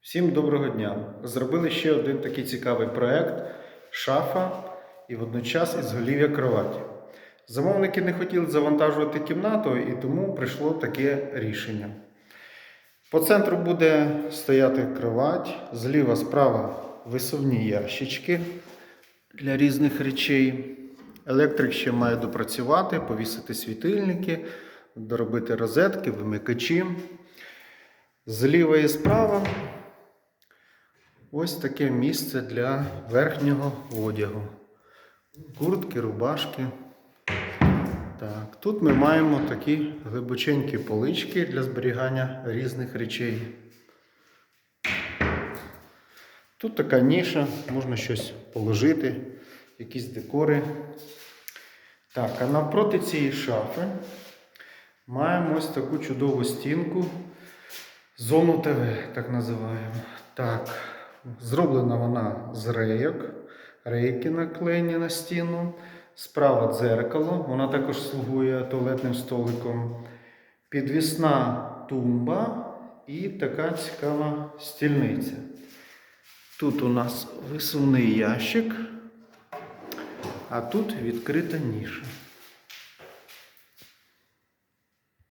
Всім доброго дня! Зробили ще один такий цікавий проект шафа і водночас ізголів'я кроваті. Замовники не хотіли завантажувати кімнату, і тому прийшло таке рішення. По центру буде стояти кровать, зліва справа висувні ящички для різних речей. Електрик ще має допрацювати, повісити світильники, доробити розетки, вимикачі. Зліва і справа ось таке місце для верхнього одягу. Куртки, рубашки. Так, тут ми маємо такі глибоченькі полички для зберігання різних речей. Тут така ніша, можна щось положити, якісь декори. Так, а навпроти цієї шафи маємо ось таку чудову стінку. Зону ТВ, так називаємо. Так, зроблена вона з рейок. Рейки наклеєні на стіну. Справа дзеркало, вона також слугує туалетним столиком. Підвісна тумба і така цікава стільниця. Тут у нас висувний ящик, а тут відкрита ніша.